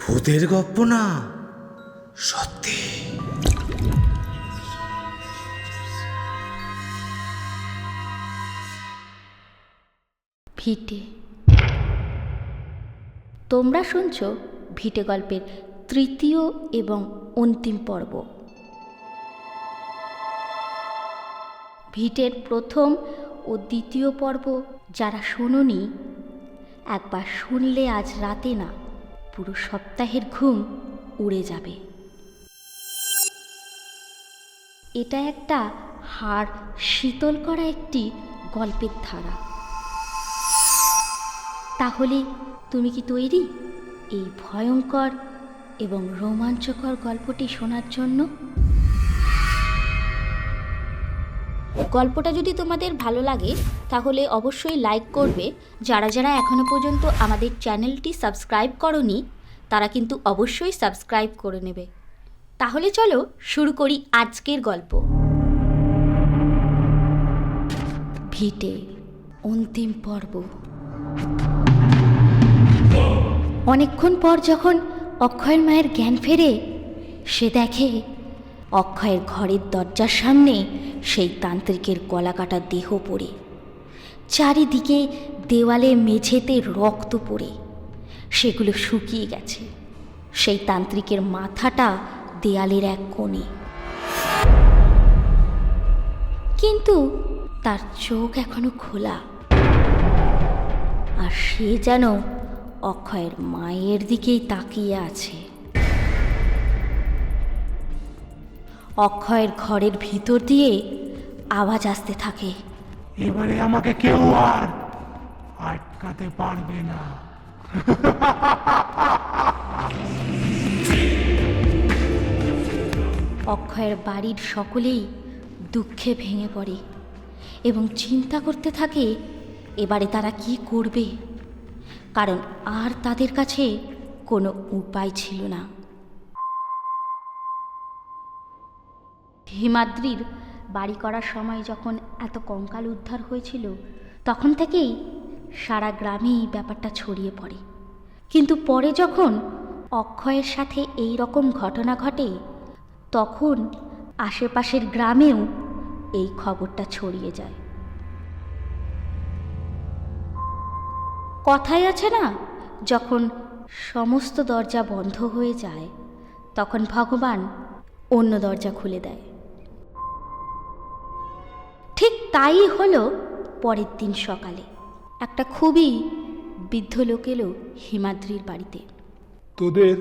ভূতের গপ্প না? সত্যি। ভিটে। তোমরা শুনছ ভিটে গল্পের তৃতীয় এবং অন্তিম পর্ব। ভিটের প্রথম ও দ্বিতীয় পর্ব যারা শোনোনি, একবার শুনলে আজ রাতে না, পুরো সপ্তাহের ঘুম উড়ে যাবে। এটা একটা হাড় শীতল করা একটি গল্পের ধারা। তাহলে তুমি কি তৈরি এই ভয়ঙ্কর এবং রোমাঞ্চকর গল্পটি শোনার জন্য? গল্পটা যদি তোমাদের ভালো লাগে, তাহলে অবশ্যই লাইক করবে। যারা যারা এখনও পর্যন্ত আমাদের চ্যানেলটি সাবস্ক্রাইব করনি, তারা কিন্তু অবশ্যই সাবস্ক্রাইব করে নেবে। তাহলে চলো শুরু করি আজকের গল্প। ভিটে অন্তিম পর্ব। অনেকক্ষণ পর যখন অক্ষয়ের মায়ের জ্ঞান ফেরে, সে দেখে অক্ষয়ের ঘরের দরজার সামনে সেই তান্ত্রিকের গলাকাটা দেহ পড়ে। চারিদিকে দেওয়ালে মেঝেতে রক্ত পড়ে। সেগুলো শুকিয়ে গেছে। সেই তান্ত্রিকের মাথাটা দেয়ালের এক কোণে। কিন্তু তার চোখ এখনও খোলা। আর সে যেন অক্ষয়ের মায়ের দিকেই তাকিয়ে আছে। অক্ষয়ের ঘরের ভিতর দিয়ে আওয়াজ আসতে থাকে। এবারে আমাকে কেউ আর আটকাতে পারবে না। অক্ষয়ের বাড়ির সকলেই দুঃখে ভেঙে পড়ে এবং চিন্তা করতে থাকে এবারে তারা কি করবে? কারণ আর তাদের কাছে কোনো উপায় ছিল না। হিমাদ্রির বাড়ি করার সময় যখন এত কঙ্কাল উদ্ধার হয়েছিল, তখন থেকেই সারা গ্রামেই ব্যাপারটা ছড়িয়ে পড়ে। কিন্তু পরে যখন অক্ষয়ের সাথে এই রকম ঘটনা ঘটে, তখন আশেপাশের গ্রামেও এই খবরটা ছড়িয়ে যায়। কথাই আছে না, যখন সমস্ত দরজা বন্ধ হয়ে যায়, তখন ভগবান অন্য দরজা খুলে দেয়। তাই হলো পরের দিন সকালে একটা খুবই বৃদ্ধ লোক এলো হিমাদ্রির বাড়িতে। তোদের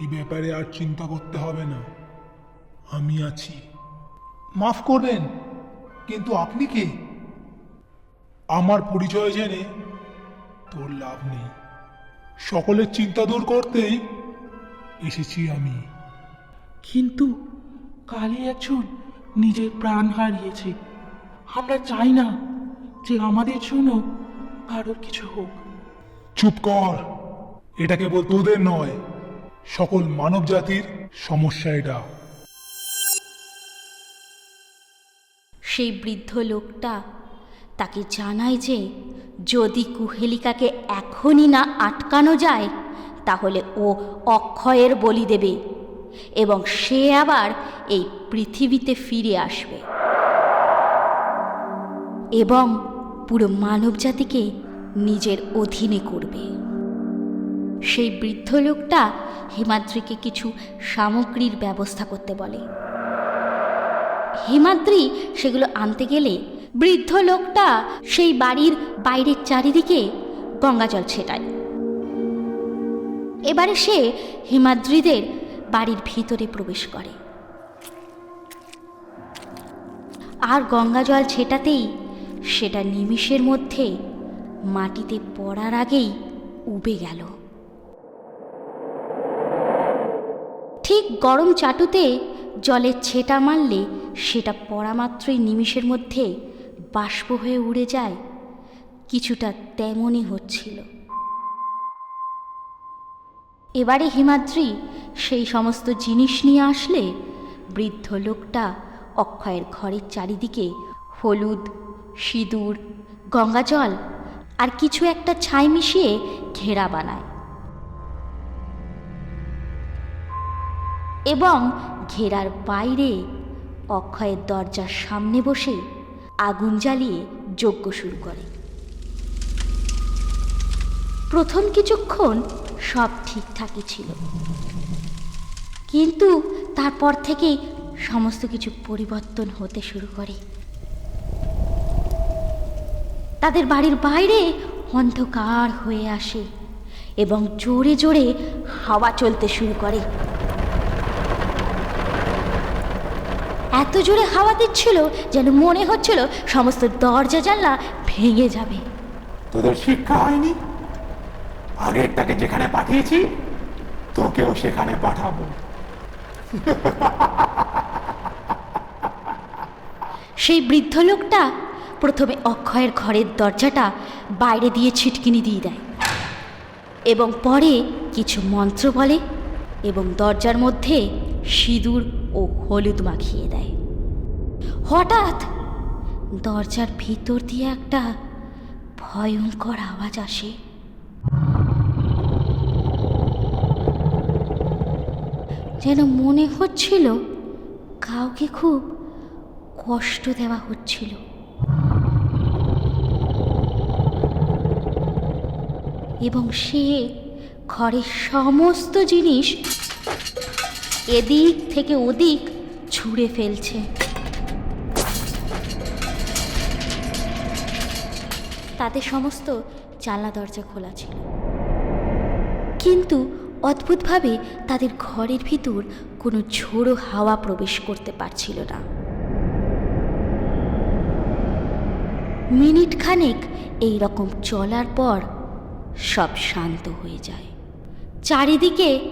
এই ব্যাপারে আর চিন্তা করতে হবে না। আমি আছি। মাফ করবেন কিন্তু আপনি কে? আমার পরিচয় জেনে তোর লাভ নেই। সকলের চিন্তা দূর করতেই এসেছি আমি। কিন্তু কালী একজন নিজের প্রাণ হারিয়েছে। আমরা চাই না যে আমাদের জন্য কারোর কিছু হোক। চুপ কর। এটা কেবল তোদের নয় সকল মানব জাতির সমস্যা এটা সেই বৃদ্ধ লোকটা তাকে জানায় যে যদি কুহেলিকাকে এখনই না আটকানো যায় তাহলে ও অক্ষয়ের বলি দেবে এবং সে আবার এই পৃথিবীতে ফিরে আসবে। এবং পুরো মানবজাতিকে নিজের অধীনে করবে। সেই বৃদ্ধ লোকটা হিমাদ্রিকে কিছু সামগ্রীর ব্যবস্থা করতে বলে। হিমাদ্রি সেগুলো আনতে গেলে বৃদ্ধ লোকটা সেই বাড়ির বাইরের চারিদিকে গঙ্গাজল ছেটায়। এবারে সে হিমাদ্রিদের বাড়ির ভিতরে প্রবেশ করে। আর গঙ্গাজল ছেটাতেই সেটা নিমিষের মধ্যে মাটিতে পড়ার আগেই উবে গেল। ঠিক গরম চাটুতে জলের ছেটা মারলে সেটা পড়া মাত্রই নিমিষের মধ্যে বাষ্প হয়ে উড়ে যায়, কিছুটা তেমনই হচ্ছিল। এবারে হিমাদ্রি সেই সমস্ত জিনিস নিয়ে আসলে বৃদ্ধ লোকটা অক্ষয়ের ঘরের চারিদিকে হলুদ সিঁদুর, গঙ্গা জল আর কিছু একটা ছাই মিশিয়ে ঘেরা বানায়। এবং ঘেরার বাইরে অক্ষয়ের দরজার সামনে বসে আগুন জ্বালিয়ে যজ্ঞ শুরু করে। প্রথম কিছুক্ষণ সব ঠিকঠাকই ছিল। কিন্তু তারপর থেকেই সমস্ত কিছু পরিবর্তন হতে শুরু করে। তাদের বাড়ির বাইরে অন্ধকার হয়ে আসে এবং জোরে জোরে হাওয়া চলতে শুরু করে। এত জোরে হাওয়া দিচ্ছিল যেন মনে হচ্ছিল সমস্ত দরজা জানলা ভেঙে যাবে। তোদের শিক্ষা হয়নি? আগেরটাকে যেখানে পাঠিয়েছি তোকেও সেখানে পাঠাবো। সেই বৃদ্ধ লোকটা প্রথমে অক্ষয়ের ঘরের দরজাটা বাইরে দিয়ে ছিটকিনি দিয়ে দেয় এবং পরে কিছু মন্ত্র বলে এবং দরজার মধ্যে সিঁদুর ও হলুদ মাখিয়ে দেয়। হঠাৎ দরজার ভিতর দিয়ে একটা ভয়ঙ্কর আওয়াজ আসে। যেন মনে হচ্ছিল কাউকে খুব কষ্ট দেওয়া হচ্ছিল। এবং সে ঘরের সমস্ত জিনিস এদিক থেকে ওদিক ছুঁড়ে ফেলছে। তাতে সমস্ত জানলা দরজা খোলা ছিল। কিন্তু অদ্ভুতভাবে তাদের ঘরের ভিতর কোনো ঝোড়ো হাওয়া প্রবেশ করতে পারছিল না। মিনিট খানেক এই রকম চলার পর সব শান্ত হয়ে যায়। চারিদিকে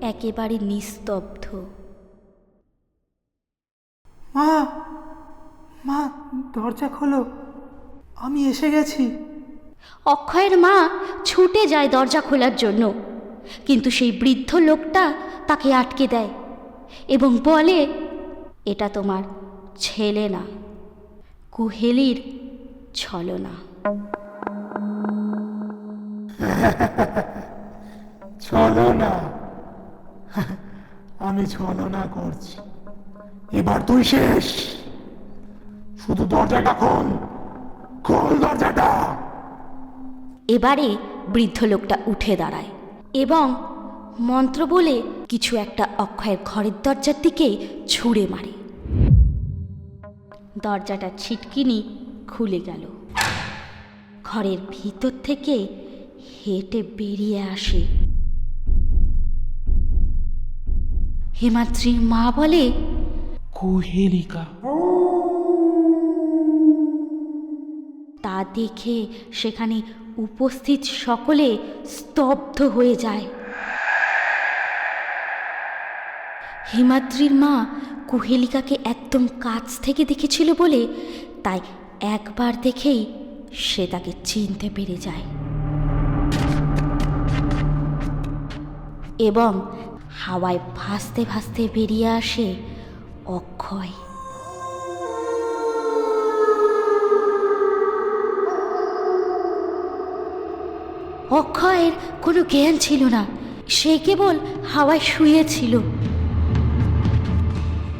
একেবারে নিস্তব্ধ। মা মা দরজা খোলো। আমি এসে গেছি। অক্ষয়ের মা ছুটে যায় দরজা খোলার জন্য। কিন্তু সেই বৃদ্ধ লোকটা তাকে আটকে দেয় এবং বলে এটা তোমার ছেলে না। কুহেলির ছলনা। চলো না আমি ছলনা করছি। এবার তুই শেষ। শুধু দরজাটা খোল। খোল দরজাটা। এবারে বৃদ্ধ লোকটা উঠে দাঁড়ায় এবং মন্ত্র বলে কিছু একটা অক্ষয়ের ঘরের দরজার দিকে ছুঁড়ে মারে। দরজাটা ছিটকিনি খুলে গেল। ঘরের ভিতর থেকে হেঁটে বেরিয়ে আসে। হেমাত্রীর মা বলে কুহেলিকা। তা দেখে সেখানে উপস্থিত সকলে স্তব্ধ হয়ে যায়। হিমাদ্রির মা কুহেলিকাকে একদম কাছ থেকে দেখেছিল বলে তাই একবার দেখেই সে তাকে চিনতে পেরে যায়। এবং হাওয়ায় ভাসতে ভাসতে বেরিয়ে আসে অক্ষয়। অক্ষয়ের কোনো জ্ঞান ছিল না। সে কেবল হাওয়ায় শুয়েছিল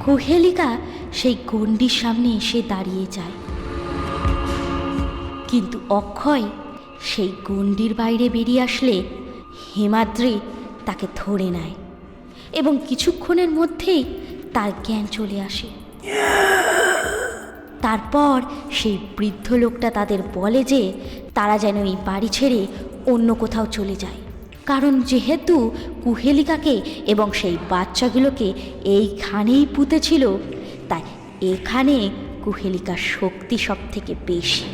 কুহেলিকা সেই গণ্ডির সামনে এসে দাঁড়িয়ে যায়। কিন্তু অক্ষয় সেই গণ্ডির বাইরে বেরিয়ে আসলে হেমাদ্রি তাকে ধরে নেয় এবং কিছুক্ষণের মধ্যেই তার জ্ঞান চলে আসে। তারপর সেই বৃদ্ধ লোকটা তাদের বলে যে তারা যেন এই বাড়ি ছেড়ে অন্য কোথাও চলে যায়। কারণ যেহেতু কুহেলিকাকে এবং সেই বাচ্চাগুলোকে এইখানেই পুঁতেছিল, তাই এখানে কুহেলিকার শক্তি সব থেকে বেশি।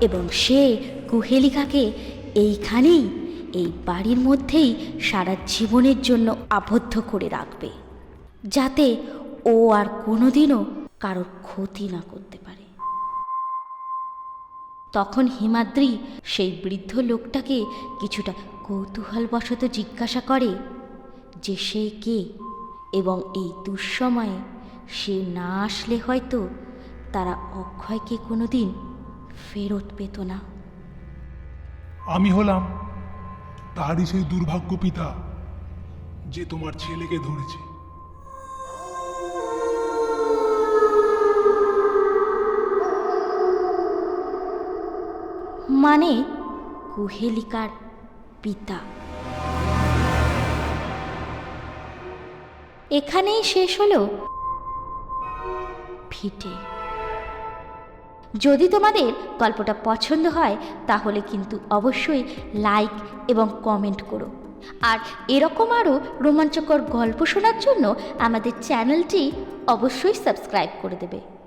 এবং সে কুহেলিকাকে এইখানেই, এই বাড়ির মধ্যেই সারা জীবনের জন্য আবদ্ধ করে রাখবে, যাতে ও আর কোনোদিনও কারোর ক্ষতি না করতে পারে। তখন হিমাদ্রি সেই বৃদ্ধ লোকটাকে কিছুটা কৌতূহলবশত জিজ্ঞাসা করে যে সে কে এবং এই দুঃসময়ে সে না আসলে হয়তো তারা অক্ষয়কে কোনোদিন ফেরত পেত না। আমি হলাম তারই সেই দুর্ভাগ্য পিতা যে তোমার ছেলেকে ধরেছে। মানে কুহেলিকার পিতা। এখানেই শেষ হলো ফিটে। যদি তোমাদের গল্পটা পছন্দ হয়, তাহলে কিন্তু অবশ্যই লাইক এবং কমেন্ট করো। আর এরকম আরও রোমাঞ্চকর গল্প শোনার জন্য আমাদের চ্যানেলটি অবশ্যই সাবস্ক্রাইব করে দেবে।